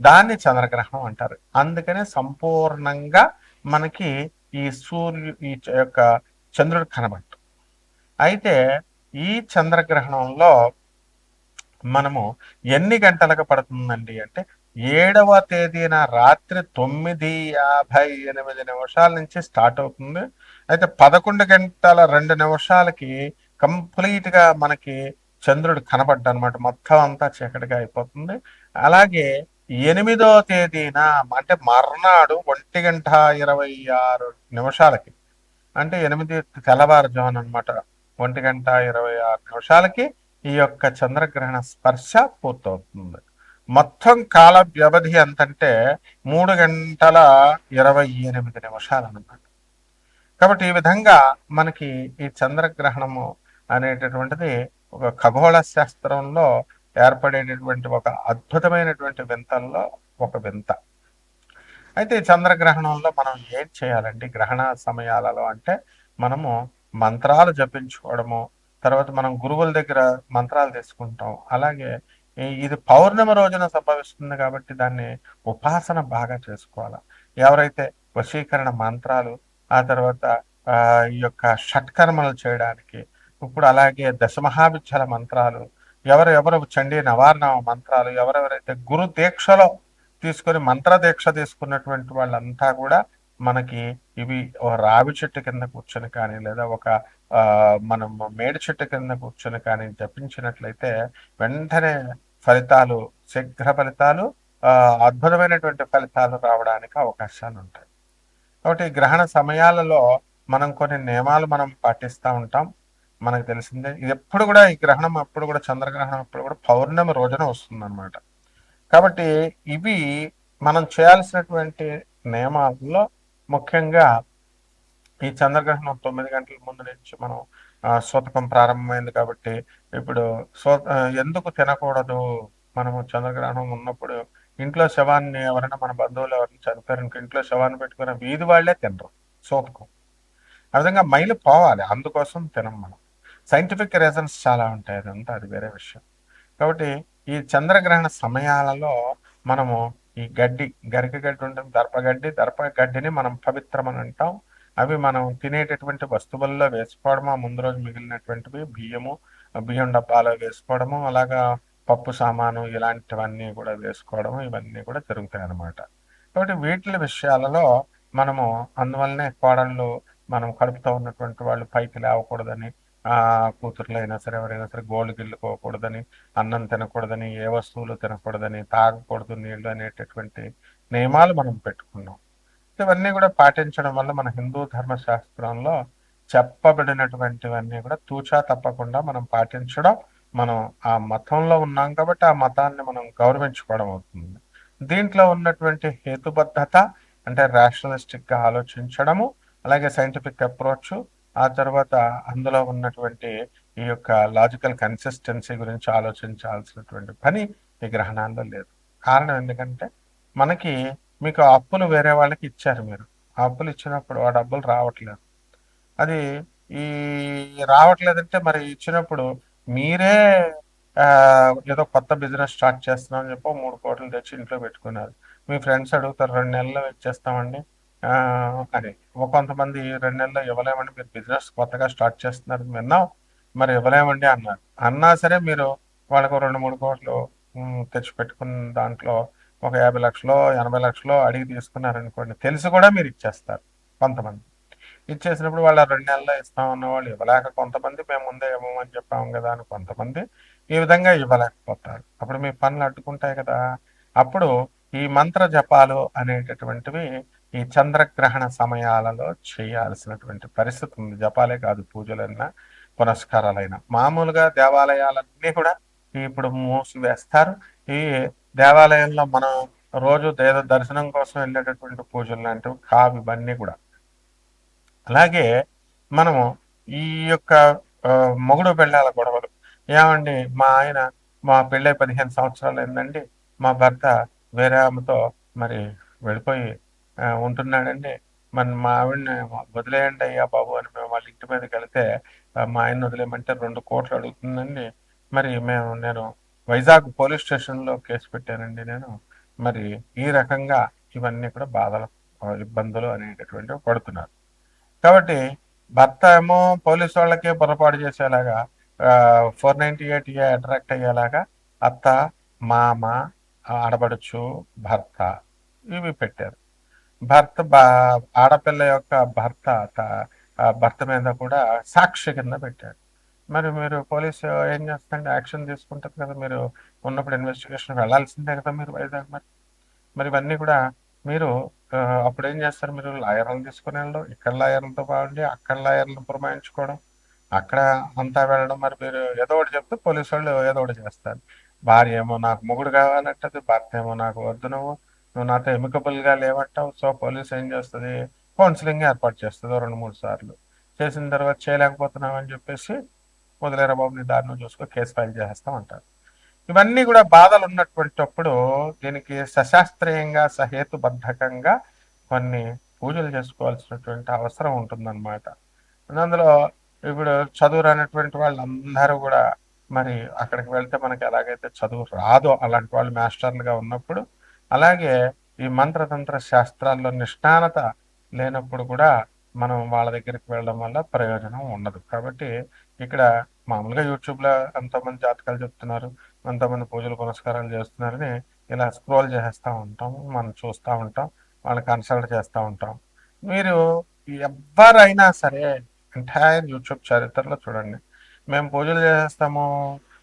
దాన్ని చంద్రగ్రహణం అంటారు. అందుకనే సంపూర్ణంగా మనకి ఈ సూర్యు ఈ యొక్క చంద్రుడు కనబట్టు అయితే ఈ చంద్రగ్రహణంలో మనము ఎన్ని గంటలకు పడుతుందండి అంటే ఏడవ తేదీన రాత్రి తొమ్మిది యాభై ఎనిమిది నిమిషాల నుంచి స్టార్ట్ అవుతుంది. అయితే పదకొండు గంటల రెండు నిమిషాలకి కంప్లీట్గా మనకి చంద్రుడు కనబడ్డ అనమాట మొత్తం అంతా చీకటిగా అయిపోతుంది. అలాగే ఎనిమిదో తేదీన అంటే మర్నాడు ఒంటి గంట ఇరవై ఆరు నిమిషాలకి అంటే ఎనిమిది తెల్లవారుజామున అన్నమాట ఒంటి గంట ఇరవై ఆరు నిమిషాలకి ఈ యొక్క చంద్రగ్రహణ స్పర్శ పూర్తవుతుంది. మొత్తం కాల వ్యవధి ఎంతంటే మూడు గంటల ఇరవై ఎనిమిది నిమిషాలు అన్నమాట కాబట్టి ఈ విధంగా మనకి ఈ చంద్రగ్రహణము అనేటటువంటిది ఒక ఖగోళ శాస్త్రంలో ఏర్పడేటటువంటి ఒక అద్భుతమైనటువంటి వింతల్లో ఒక వింత. అయితే చంద్రగ్రహణంలో మనం ఏం చేయాలండి? గ్రహణ సమయాలలో అంటే మనము మంత్రాలు జపించుకోవడము తర్వాత మనం గురువుల దగ్గర మంత్రాలు తీసుకుంటాం. అలాగే ఇది పౌర్ణమి రోజున సంభవిస్తుంది కాబట్టి దాన్ని ఉపాసన బాగా చేసుకోవాలి. ఎవరైతే వశీకరణ మంత్రాలు ఆ తర్వాత ఈ యొక్క షట్కర్మలు చేయడానికి ఇప్పుడు అలాగే దశమహావిద్యల మంత్రాలు ఎవరెవరు చండీ నవార్ణ మంత్రాలు ఎవరెవరైతే గురు దీక్షలో తీసుకొని మంత్ర దీక్ష తీసుకున్నటువంటి వాళ్ళంతా కూడా మనకి ఇవి ఒక రావి చెట్టు కింద కూర్చొని కానీ లేదా ఒక ఆ మనం మేడి చెట్టు కింద కూర్చొని కానీ జపించినట్లయితే వెంటనే ఫలితాలు శీఘ్ర ఫలితాలు అద్భుతమైనటువంటి ఫలితాలు రావడానికి అవకాశాలు ఉంటాయి. కాబట్టి గ్రహణ సమయాలలో మనం కొన్ని నియమాలు మనం పాటిస్తూ ఉంటాం. మనకు తెలిసిందే. ఇది ఎప్పుడు కూడా ఈ గ్రహణం అప్పుడు కూడా చంద్రగ్రహణం అప్పుడు కూడా పౌర్ణమి రోజున వస్తుందన్నమాట. కాబట్టి ఇవి మనం చేయాల్సినటువంటి నియమాల్లో ముఖ్యంగా ఈ చంద్రగ్రహణం తొమ్మిది గంటల ముందు నుంచి మనం సూతకం ప్రారంభమైంది కాబట్టి ఇప్పుడు సో ఎందుకు తినకూడదు? మనము చంద్రగ్రహణం ఉన్నప్పుడు ఇంట్లో శవాన్ని ఎవరైనా మన బంధువులు ఎవరైనా చనిపోయారు ఇంట్లో శవాన్ని పెట్టుకున్న వీధి వాళ్ళే తినరు సూతకం ఆ విధంగా మైలు పోవాలి. అందుకోసం తినం మనం. సైంటిఫిక్ రీజన్స్ చాలా ఉంటాయి అదంతా అది వేరే విషయం. కాబట్టి ఈ చంద్రగ్రహణ సమయాలలో మనము ఈ గడ్డి గరిక గడ్డి ఉంటుంది దర్పగడ్డి దర్ప గడ్డిని మనం పవిత్రమని అంటాం. అవి మనం తినేటటువంటి వస్తువుల్లో వేసుకోవడము ఆ ముందు రోజు మిగిలినటువంటివి బియ్యము బియ్యం డబ్బాలో వేసుకోవడము అలాగా పప్పు సామాను ఇలాంటివన్నీ కూడా వేసుకోవడము ఇవన్నీ కూడా జరుగుతాయి అన్నమాట కాబట్టి వీటి విషయాలలో మనము అందువల్లనే కోడళ్ళు మనం కడుపుతో ఉన్నటువంటి వాళ్ళు పైకి లేవకూడదని కూతుర్లు అయినా సరే ఎవరైనా సరే గోల్డ్ గిల్లుకోకూడదని అన్నం తినకూడదని ఏ వస్తువులు తినకూడదని తాగకూడదు నీళ్ళు అనేటటువంటి నియమాలు మనం పెట్టుకున్నాం. ఇవన్నీ కూడా పాటించడం వల్ల మన హిందూ ధర్మశాస్త్రంలో చెప్పబడినటువంటివన్నీ కూడా తూచా తప్పకుండా మనం పాటించడం మనం ఆ మతంలో ఉన్నాం కాబట్టి ఆ మతాన్ని మనం గౌరవించుకోవడం అవుతుంది. దీంట్లో ఉన్నటువంటి హేతుబద్ధత అంటే రేషనలిస్టిక్గా ఆలోచించడము అలాగే సైంటిఫిక్ అప్రోచ్ ఆ తర్వాత అందులో ఉన్నటువంటి ఈ యొక్క లాజికల్ కన్సిస్టెన్సీ గురించి ఆలోచించాల్సినటువంటి పని ఈ గ్రహణాల్లో లేదు. కారణం ఎందుకంటే మనకి మీకు అప్పులు వేరే వాళ్ళకి ఇచ్చారు మీరు. ఆ అప్పులు ఇచ్చినప్పుడు ఆ డబ్బులు రావట్లేదు. అది ఈ రావట్లేదంటే మరి ఇచ్చినప్పుడు మీరే ఏదో కొత్త బిజినెస్ స్టార్ట్ చేస్తున్నామని చెప్పి మూడు కోట్లు తెచ్చి ఇంట్లో పెట్టుకున్నారు. మీ ఫ్రెండ్స్ అడుగుతారు రెండు నెలల్లో ఇచ్చేస్తామండి. అని కొంతమంది రెండు నెలల్లో ఇవ్వలేమండి మీరు బిజినెస్ కొత్తగా స్టార్ట్ చేస్తున్నారు విన్నాం. మరి ఇవ్వలేమండి అన్నారు. అన్నా సరే మీరు వాళ్ళకు రెండు మూడు కోట్లు తెచ్చిపెట్టుకున్న దాంట్లో ఒక యాభై లక్షలు ఎనభై లక్షలు అడిగి తీసుకున్నారనుకోండి తెలిసి కూడా మీరు ఇచ్చేస్తారు కొంతమంది. ఇచ్చేసినప్పుడు వాళ్ళ రెండు నెలల్లో ఇస్తామన్న వాళ్ళు ఇవ్వలేక కొంతమంది మేము ముందే ఇవ్వమని చెప్పాము కదా అని కొంతమంది ఈ విధంగా ఇవ్వలేకపోతారు. అప్పుడు మీ పనులు అడ్డుకుంటాయి కదా. అప్పుడు ఈ మంత్ర జపాలు అనేటటువంటివి ఈ చంద్రగ్రహణ సమయాలలో చేయాల్సినటువంటి పరిస్థితి ఉంది. జపాలే కాదు పూజలైనా పునస్కారాలైనా. మామూలుగా దేవాలయాలన్నీ కూడా ఇప్పుడు మూసివేస్తారు. ఈ దేవాలయంలో మనం రోజు దేవ దర్శనం కోసం వెళ్ళేటటువంటి పూజలు లాంటివి కావు ఇవన్నీ కూడా. అలాగే మనము ఈ యొక్క మొగుడు పెళ్ళాల గొడవలు. ఏమండి మా ఆయన మా పెళ్ళై పదిహేను సంవత్సరాలు ఏందండి మా భర్త వేరే ఆమెతో మరి వెళ్ళిపోయి ఉంటున్నాడండి. మన మా ఆవిడని వదిలేయండి అయ్యా బాబు అని మేము వాళ్ళ ఇంటి మీదకి వెళితే మా ఆయన వదిలేయమంటే రెండు కోట్లు అడుగుతుందండి. మరి మేము నేను వైజాగ్ పోలీస్ స్టేషన్లో కేసు పెట్టానండి నేను. మరి ఈ రకంగా ఇవన్నీ కూడా బాధలు ఇబ్బందులు అనేటటువంటివి పడుతున్నారు. కాబట్టి భర్త ఏమో పోలీస్ వాళ్ళకే పొరపాటు చేసేలాగా ఫోర్ నైంటీ ఎయిట్ అట్రాక్ట్ అయ్యేలాగా అత్త మామ ఆడబడుచు భర్త ఇవి పెట్టారు. భర్త ఆడపిల్ల యొక్క భర్త భర్త మీద కూడా సాక్షి కింద పెట్టాడు. మరి మీరు పోలీసు ఏం చేస్తారండి? యాక్షన్ తీసుకుంటారు కదా మీరు. ఉన్నప్పుడు ఇన్వెస్టిగేషన్ వెళ్ళాల్సిందే కదా మీరు వైజాగ్ మరి. మరి ఇవన్నీ కూడా మీరు అప్పుడు ఏం చేస్తారు మీరు? లాయర్లు తీసుకుని వెళ్ళడం ఇక్కడ లాయర్లతో బాగుండి అక్కడ లాయర్లను పురమాయించుకోవడం అక్కడ అంతా వెళ్ళడం. మరి మీరు ఏదో ఒకటి చెప్తే పోలీసు వాళ్ళు ఏదో ఒకటి చేస్తారు. భార్య ఏమో నాకు మొగుడు కావాలంటది భర్త ఏమో నాకు వద్దు నువ్వు. నువ్వు నాతో ఎమికబుల్గా లేవంటావు సో పోలీస్ ఏం చేస్తుంది? కౌన్సిలింగ్ ఏర్పాటు చేస్తుంది రెండు మూడు సార్లు. చేసిన తర్వాత చేయలేకపోతున్నావు అని చెప్పేసి వదిలేరా బాబు నీ దారిని చూసుకో కేసు ఫైల్ చేస్తాం అంటారు ఇవన్నీ కూడా బాధలు ఉన్నటువంటిప్పుడు దీనికి సశాస్త్రీయంగా సహేతుబద్ధకంగా కొన్ని పూజలు చేసుకోవాల్సినటువంటి అవసరం ఉంటుందన్నమాట. అందులో ఇప్పుడు చదువు రానటువంటి వాళ్ళందరూ కూడా మరి అక్కడికి వెళ్తే మనకి ఎలాగైతే చదువు రాదో అలాంటి వాళ్ళు మాస్టర్లుగా ఉన్నప్పుడు అలాగే ఈ మంత్రతంత్ర శాస్త్రాల్లో నిష్ణానత లేనప్పుడు కూడా మనం వాళ్ళ దగ్గరికి వెళ్ళడం వల్ల ప్రయోజనం ఉండదు. కాబట్టి ఇక్కడ మామూలుగా యూట్యూబ్లో ఎంతోమంది జాతకాలు చెప్తున్నారు ఎంతోమంది పూజలు పునస్కారాలు చేస్తున్నారని ఇలా స్క్రోల్ చేస్తూ ఉంటాం మనం చూస్తూ ఉంటాం వాళ్ళని కన్సల్ట్ చేస్తూ ఉంటాం. మీరు ఎవరైనా సరే ఎంటైర్ యూట్యూబ్ చరిత్రలో చూడండి. మేము పూజలు చేసేస్తాము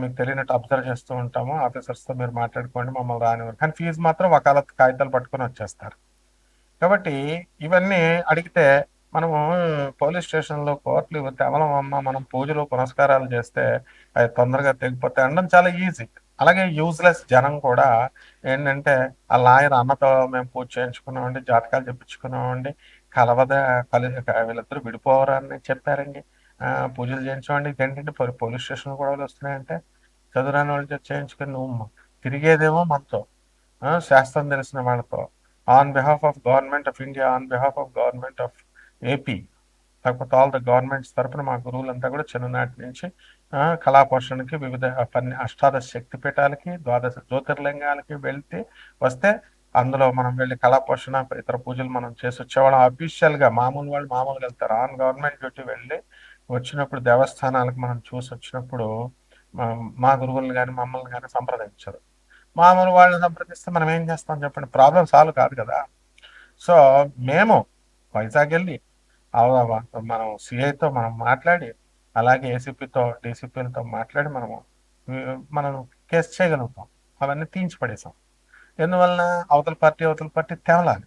మీకు తెలియనట్టు అబ్జర్వ్ చేస్తూ ఉంటాము. ఆఫీసర్స్తో మీరు మాట్లాడుకోండి మమ్మల్ని రానివ్వరు. కానీ ఫీజు మాత్రం వకాలత్ కాగితాలు పట్టుకొని వచ్చేస్తారు. కాబట్టి ఇవన్నీ అడిగితే మనము పోలీస్ స్టేషన్లో కోర్టులు కేవలం అమ్మ మనం పూజలు పునస్కారాలు చేస్తే అవి తొందరగా తెగిపోతే అనడం చాలా ఈజీ. అలాగే యూజ్లెస్ జనం కూడా ఏంటంటే ఆ లాయర్ అన్నతో మేము పూజ చేయించుకున్నామండి జాతకాలు చెప్పించుకున్నామండి కలవద కలి వీళ్ళిద్దరు విడిపోవరని చెప్పారండి. పూజలు చేయించమండి. ఏంటంటే పోలీస్ స్టేషన్ గొడవలు వస్తున్నాయంటే చదువురాని వాళ్ళు చేయించుకొని నువ్వు తిరిగేదేమో మనతో. శాస్త్రం తెలిసిన వాళ్ళతో. On behalf of government of India on behalf of government of AP. లేకపోతే ఆల్ ద గవర్నమెంట్స్ తరపున మా గురువులంతా కూడా చిన్ననాటి నుంచి ఆ, వివిధ పన్ని అష్టాదశ శక్తి పీఠాలకి ద్వాదశ జ్యోతిర్లింగాలకి వెళ్తే వస్తే అందులో మనం వెళ్ళి కళాపోషణ ఇతర పూజలు మనం చేసి వచ్చేవాళ్ళం అఫీషియల్గా మామూలు వాళ్ళు మామూలుగా వెళ్తారు. ఆన్ గవర్నమెంట్ డ్యూటీ వెళ్ళి వచ్చినప్పుడు దేవస్థానాలకు మనం చూసి వచ్చినప్పుడు మా- గురువులను కానీ మమ్మల్ని కానీ సంప్రదించరు. మామూలు వాళ్ళని సంప్రదిస్తే మనం ఏం చేస్తాం చెప్పండి? ప్రాబ్లం సాల్వ్ కాదు కదా. సో మేము వైజాగ్ వెళ్ళి మనం సిఐతో మనం మాట్లాడి అలాగే ఏసీపీతో డీసీపీలతో మాట్లాడి మనము మనం కేసు చేయగలుగుతాం. అవన్నీ తీయించి పడేసాం ఎందువలన? అవతల పార్టీ అవతల పార్టీ తేవలాలి.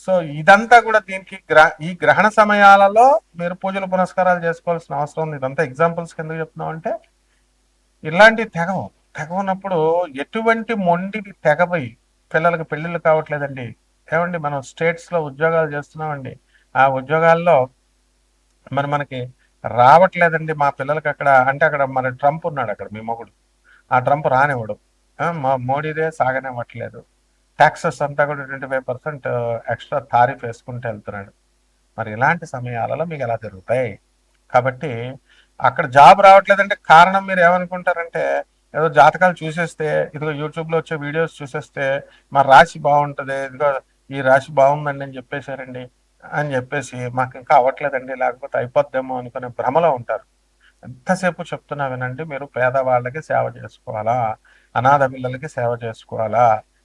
సో ఇదంతా కూడా దీనికి గ్రహ ఈ గ్రహణ సమయాలలో మీరు పూజలు పునస్కారాలు చేసుకోవాల్సిన అవసరం ఉంది ఇదంతా ఎగ్జాంపుల్స్ కింద చెప్తున్నాం అంటే ఇలాంటి తెగవు తెగవున్నప్పుడు ఎటువంటి మొండికి తెగపోయి పిల్లలకి పెళ్ళిళ్ళు కావట్లేదండి. ఏమండి మనం స్టేట్స్లో ఉద్యోగాలు చేస్తున్నామండి. ఆ ఉద్యోగాల్లో మరి మనకి రావట్లేదండి మా పిల్లలకి అక్కడ అంటే అక్కడ మన ట్రంప్ ఉన్నాడు అక్కడ మీ మొగుడు. ఆ ట్రంప్ రానివ్వడు. మా మోడీదే సాగనివ్వట్లేదు. ట్యాక్సెస్ అంతా కూడా twenty five percent uh, extra tariff వేసుకుంటూ వెళ్తున్నాడు. మరి ఇలాంటి సమయాలలో మీకు ఎలా జరుగుతాయి? కాబట్టి అక్కడ జాబ్ రావట్లేదంటే కారణం మీరు ఏమనుకుంటారంటే ఏదో జాతకాలు చూసేస్తే ఇదిగో యూట్యూబ్లో వచ్చే వీడియోస్ చూసేస్తే మా రాశి బాగుంటది ఇదిగో ఈ రాశి బాగుందండి అని చెప్పేశారండి అని చెప్పేసి మాకు ఇంకా అవ్వట్లేదండి లేకపోతే అయిపోద్దేమో అనుకునే భ్రమలో ఉంటారు. ఎంతసేపు చెప్తున్నా వినండి మీరు పేదవాళ్ళకి సేవ చేసుకోవాలా? అనాథ పిల్లలకి సేవ చేసుకోవాలా?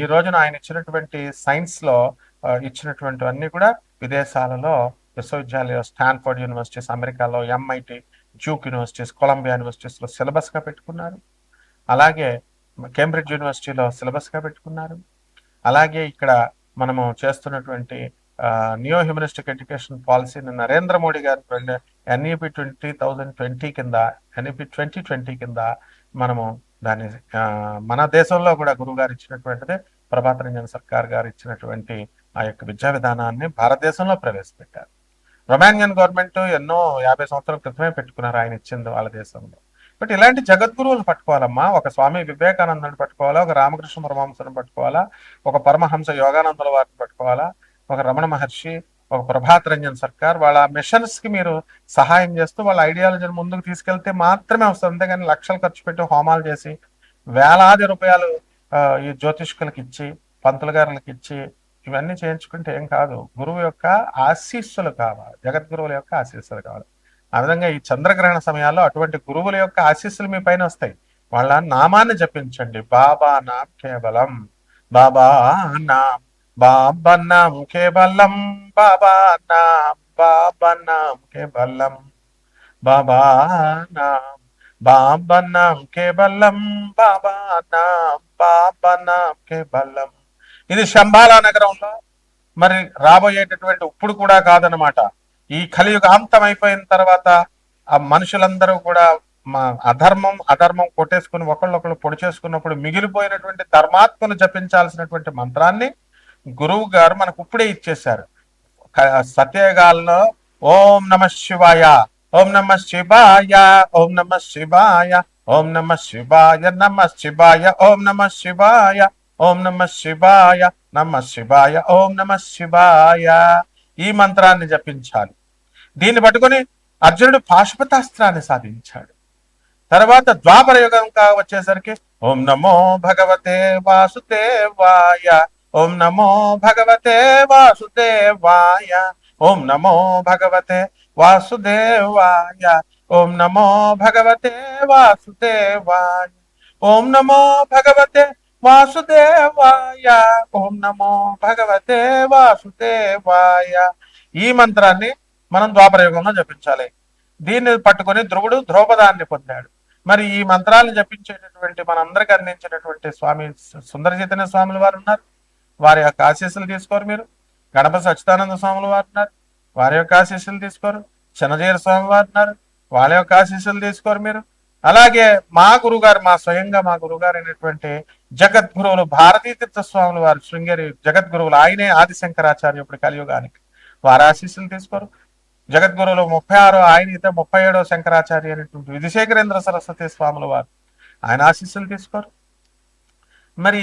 ఈ రోజున ఆయన ఇచ్చినటువంటి సైన్స్లో ఇచ్చినటువంటి ఇచ్చినటువంటివన్నీ కూడా విదేశాలలో విశ్వవిద్యాలయ స్టాన్ఫోర్డ్ యూనివర్సిటీస్ అమెరికాలో ఎంఐటి డ్యూక్ యూనివర్సిటీస్ కొలంబియా యూనివర్సిటీస్లో సిలబస్గా పెట్టుకున్నారు. అలాగే కేంబ్రిడ్జ్ యూనివర్సిటీలో సిలబస్గా పెట్టుకున్నారు. అలాగే ఇక్కడ మనము చేస్తున్నటువంటి న్యూ హ్యూమనిస్టిక్ ఎడ్యుకేషన్ పాలసీని Narendra Modi garu NEP twenty thousand twenty కింద ఎన్ఈపి ట్వంటీ ట్వంటీ కింద మనము దాన్ని మన దేశంలో కూడా గురువు గారు ఇచ్చినటువంటిది ప్రభాత రంజన్ సర్కార్ గారు ఇచ్చినటువంటి ఆ యొక్క విద్యా విధానాన్ని భారతదేశంలో ప్రవేశపెట్టారు. రొమానియన్ గవర్నమెంట్ ఎన్నో యాభై సంవత్సరాల క్రితమే పెట్టుకున్నారు ఆయన ఇచ్చింది వాళ్ళ దేశంలో. బట్ ఇలాంటి జగద్గురువులు పట్టుకోవాలమ్మా ఒక స్వామి వివేకానందని పట్టుకోవాలా ఒక రామకృష్ణ పరమహంసను పట్టుకోవాలా ఒక పరమహంస యోగానందుల వారిని పట్టుకోవాలా ఒక రమణ మహర్షి ఒక ప్రభాత్ రంజన్ సర్కార్ వాళ్ళ మిషన్స్కి మీరు సహాయం చేస్తూ వాళ్ళ ఐడియాలజీని ముందుకు తీసుకెళ్తే మాత్రమే వస్తుంది. అంతేగాని లక్షలు ఖర్చు పెట్టి హోమాలు చేసి వేలాది రూపాయలు ఈ జ్యోతిష్కులకి ఇచ్చి పంతులు గారులకు ఇచ్చి ఇవన్నీ చేయించుకుంటే ఏం కాదు. గురువు యొక్క ఆశీస్సులు కావాలి. జగద్గురువుల యొక్క ఆశీస్సులు కావాలి. ఆ విధంగా ఈ చంద్రగ్రహణ సమయాల్లో అటువంటి గురువుల యొక్క ఆశీస్సులు మీ పైన వస్తాయి. వాళ్ళ నామాన్ని జపించండి. బాబా నామ్ కేవలం. బాబా నామ్ బాబా నామ్ కేవలం బాబా నామ్ బాబా నామ్ కేవలం బాబా నామ్ బాబా నామ్ కేవలం బాబా నామ్ కేవలం. ఇది శంబాలా నగరంలో మరి రాబోయేటటువంటి ఇప్పుడు కూడా కాదనమాట ఈ కలియుగ అంతం అయిపోయిన తర్వాత ఆ మనుషులందరూ కూడా మా అధర్మం అధర్మం కొట్టేసుకుని ఒకళ్ళొకళ్ళు పొడి చేసుకున్నప్పుడు మిగిలిపోయినటువంటి ధర్మాత్మను జపించాల్సినటువంటి మంత్రాన్ని గురువు గారు మనకు ఇప్పుడే ఇచ్చేశారు. సత్యగాల్లో ఓం నమ శివాయ ఓం నమ శివాయ ఓం నమ శివాయ ఓం నమ శివాయ నమ శివాయ ఓం నమ శివాయ ఓం నమ శివాయ నమ శివాయ ఓం నమ శివాయ. ఈ మంత్రాన్ని జపించాలి. దీన్ని పట్టుకొని అర్జునుడు పాశుపతాస్త్రాన్ని సాధించాడు. తర్వాత ద్వాపర యుగం వచ్చేసరికి ఓం నమో భగవతే వాసుదేవాయ ఓం నమో భగవతే వాసుదేవాయ. ఓం నమో భగవతే వాసుదేవాయ. ఓం నమో భగవతే వాసుదేవాయ. ఓం నమో భగవతే వాసుదేవాయ. ఓం నమో భగవతే వాసుదేవాయ. ఈ మంత్రాన్ని మనం ద్వాపరయుగంలో జపించాలి. దీన్ని పట్టుకొని ధ్రువుడు ద్రౌపదాన్ని పొందాడు. మరి ఈ మంత్రాలను జపించేటటువంటి మనందరికి అందించినటువంటి స్వామి సుందర చైతన్య స్వాముల వారు ఉన్నారు. వారి యొక్క ఆశీస్సులు తీసుకోరు మీరు. గణపతి సచ్చిదానంద స్వాములు వారు వారి యొక్క ఆశీస్సులు తీసుకోరు. చిన్నజీర స్వామి వారు వాళ్ళ యొక్క ఆశీస్సులు తీసుకోరు మీరు. అలాగే మా గురుగారు మా స్వయంగా మా గురుగారు అయినటువంటి జగద్గురువులు భారతీ తీర్థ స్వాములు వారు శృంగేరి జగద్గురువులు ఆయనే ఆదిశంకరాచార్య ఇప్పుడు కలియుగానికి. వారి ఆశీస్సులు తీసుకోరు. జగద్గురువులు ముప్పై ఆరో ఆయన అయితే ముప్పై ఏడో శంకరాచార్య అనేటువంటి విధిశేఖరేంద్ర సరస్వతి స్వాముల వారు. ఆయన ఆశీస్సులు తీసుకోరు. మరి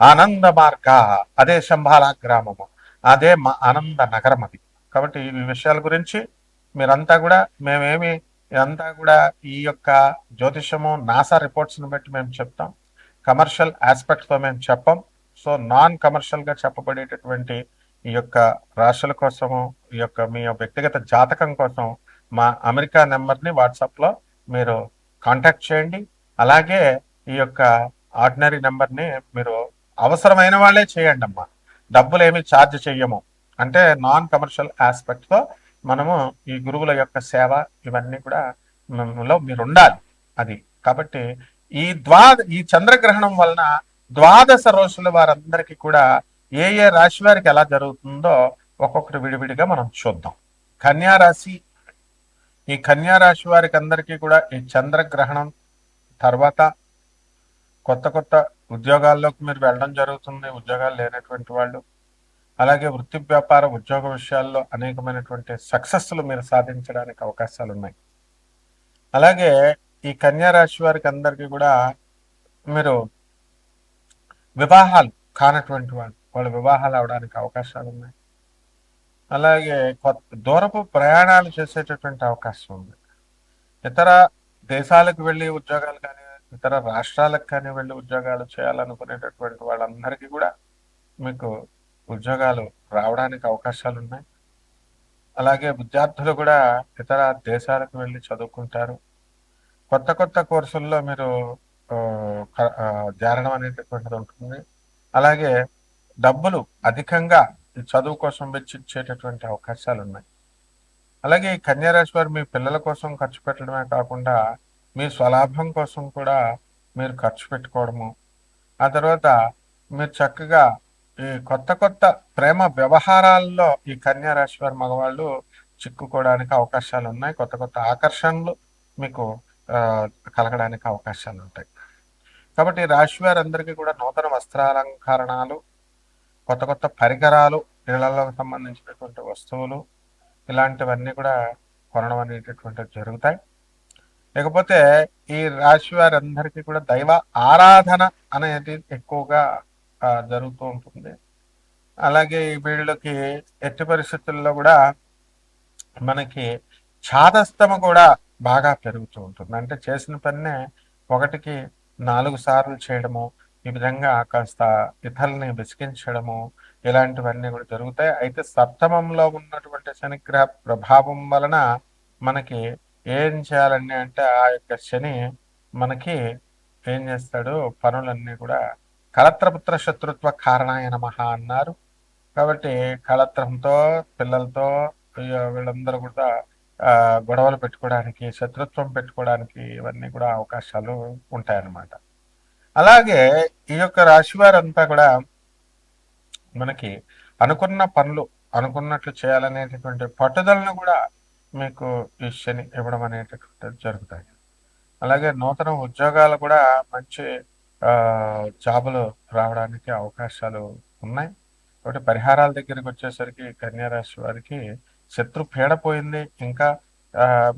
ఆనంద మార్గ అదే శంభాల గ్రామము అదే మా ఆనంద నగరం అది. కాబట్టి ఈ విషయాల గురించి మీరంతా కూడా మేమేమి ఇదంతా కూడా ఈ యొక్క జ్యోతిషము నాసా రిపోర్ట్స్ని బట్టి మేము చెప్తాం. కమర్షియల్ ఆస్పెక్ట్తో మేము చెప్పం. సో నాన్ కమర్షియల్గా చెప్పబడేటటువంటి ఈ యొక్క రాశుల కోసము ఈ యొక్క మీ వ్యక్తిగత జాతకం కోసం మా అమెరికా నెంబర్ని వాట్సాప్లో మీరు కాంటాక్ట్ చేయండి. అలాగే ఈ యొక్క ఆర్డినరీ నెంబర్ని మీరు అవసరమైన వాళ్ళే చేయండి అమ్మా డబ్బులు ఏమి ఛార్జ్ చెయ్యము. అంటే నాన్ కమర్షియల్ ఆస్పెక్ట్తో మనము ఈ గురువుల యొక్క సేవ ఇవన్నీ కూడా లో మీరు ఉండాలి అది కాబట్టి ఈ ద్వా ఈ చంద్రగ్రహణం వలన ద్వాదశ రోజుల వారందరికీ కూడా ఏ ఏ రాశి వారికి ఎలా జరుగుతుందో ఒక్కొక్కటి విడివిడిగా మనం చూద్దాం. కన్యా రాశి ఈ కన్యా రాశి వారికి అందరికీ కూడా ఈ చంద్రగ్రహణం తర్వాత కొత్త కొత్త ఉద్యోగాల్లోకి మీరు వెళ్ళడం జరుగుతుంది ఉద్యోగాలు లేనటువంటి వాళ్ళు. అలాగే వృత్తి వ్యాపార ఉద్యోగ విషయాల్లో అనేకమైనటువంటి సక్సెస్లు మీరు సాధించడానికి అవకాశాలు ఉన్నాయి అలాగే ఈ కన్యా రాశి వారికి అందరికీ కూడా మీరు వివాహాలు కానటువంటి వాళ్ళు వాళ్ళు వివాహాలు అవడానికి అవకాశాలు ఉన్నాయి అలాగే కొత్త దూరపు ప్రయాణాలు చేసేటటువంటి అవకాశం ఉంది. ఇతర దేశాలకు వెళ్ళి ఉద్యోగాలు కానీ ఇతర రాష్ట్రాలకు కానీ వెళ్ళి ఉద్యోగాలు చేయాలనుకునేటటువంటి వాళ్ళందరికీ కూడా మీకు ఉద్యోగాలు రావడానికి అవకాశాలు ఉన్నాయి అలాగే విద్యార్థులు కూడా ఇతర దేశాలకు వెళ్ళి చదువుకుంటారు. కొత్త కొత్త కోర్సుల్లో మీరు జారడం అనేటటువంటిది ఉంటుంది. అలాగే డబ్బులు అధికంగా చదువు కోసం వెచ్చించేటటువంటి అవకాశాలు ఉన్నాయి అలాగే ఈ కన్యారాశి వారు మీ పిల్లల కోసం ఖర్చు పెట్టడమే కాకుండా మీ స్వలాభం కోసం కూడా మీరు ఖర్చు పెట్టుకోవడము. ఆ తర్వాత మీరు చక్కగా ఈ కొత్త కొత్త ప్రేమ వ్యవహారాల్లో ఈ కన్యా రాశి వారి మగవాళ్ళు చిక్కుకోవడానికి అవకాశాలు ఉన్నాయి. కొత్త కొత్త ఆకర్షణలు మీకు కలగడానికి అవకాశాలు ఉంటాయి. కాబట్టి రాశి వారందరికీ కూడా నూతన వస్త్రాలంకరణాలు కొత్త కొత్త పరికరాలు ఇళ్ళలో సంబంధించినటువంటి వస్తువులు ఇలాంటివన్నీ కూడా కొనడం అనేటటువంటివి జరుగుతాయి. లేకపోతే ఈ రాశి వారందరికీ కూడా దైవ ఆరాధన అనేది ఎక్కువగా జరుగుతూ ఉంటుంది. అలాగే ఈ వీళ్ళకి ఎట్టి పరిస్థితుల్లో కూడా మనకి ఛాదస్తమ కూడా బాగా పెరుగుతూ ఉంటుంది. అంటే చేసిన పన్నే ఒకటికి నాలుగు సార్లు చేయడము ఈ విధంగా కాస్త ఇతరుల్ని విసిగించడము ఇలాంటివన్నీ కూడా జరుగుతాయి. అయితే సప్తమంలో ఉన్నటువంటి శనిగ్రహ ప్రభావం వలన మనకి ఏం చేయాలని అంటే ఆ యొక్క శని మనకి ఏం చేస్తాడు? పనులన్నీ కూడా కళత్రపుత్ర శత్రుత్వ కారణాయ నమ అన్నారు. కాబట్టి కళత్రంతో పిల్లలతో వీళ్ళందరూ కూడా గొడవలు పెట్టుకోవడానికి శత్రుత్వం పెట్టుకోవడానికి ఇవన్నీ కూడా అవకాశాలు ఉంటాయన్నమాట. అలాగే ఈ యొక్క రాశి వారంతా కూడా మనకి అనుకున్న పనులు అనుకున్నట్లు చేయాలనేటటువంటి పట్టుదలను కూడా మీకు ఈ శని ఇవ్వడం అనేటటువంటిది జరుగుతాయి. అలాగే నూతన ఉద్యోగాలు కూడా మంచి ఆ, జాబులు రావడానికి అవకాశాలు ఉన్నాయి. కాబట్టి పరిహారాల దగ్గరికి వచ్చేసరికి కన్యారాశి వారికి శత్రు పీడ పోయింది. ఇంకా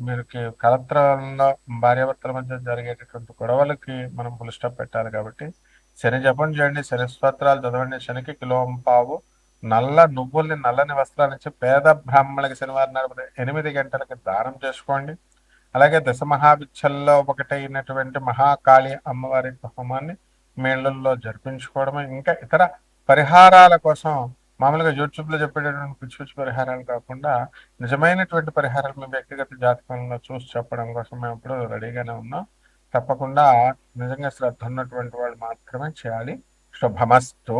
మీరుకి కలత్రంలో భార్యాభర్తల మధ్య జరిగేటటువంటి గొడవలకి మనం పులిస్టాప్ పెట్టాలి కాబట్టి శని జపం చేయండి శని స్తోత్రాలు చదవండి. శనికి కిలోంపావు నల్ల నువ్వుల్ని నల్లని వస్త్రాలు ఇచ్చి పేద బ్రాహ్మణులకి శనివారం నాడు ఎనిమిది గంటలకి దానం చేసుకోండి. అలాగే దశ మహావిచ్చల్లో ఒకటైనటువంటి మహాకాళి అమ్మవారి హోమాన్ని మేళ్ళల్లో జరిపించుకోవడం ఇంకా ఇతర పరిహారాల కోసం మామూలుగా యూట్యూబ్లో చెప్పేటటువంటి పిచ్చి పిచ్చి పరిహారాలు కాకుండా నిజమైనటువంటి పరిహారాలు మీ వ్యక్తిగత జాతకంలో చూసి చెప్పడం కోసం మేము ఇప్పుడు రెడీగానే ఉన్నాం. తప్పకుండా నిజంగా శ్రద్ధ ఉన్నటువంటి వాళ్ళు మాత్రమే చేయాలి. శుభమస్తూ.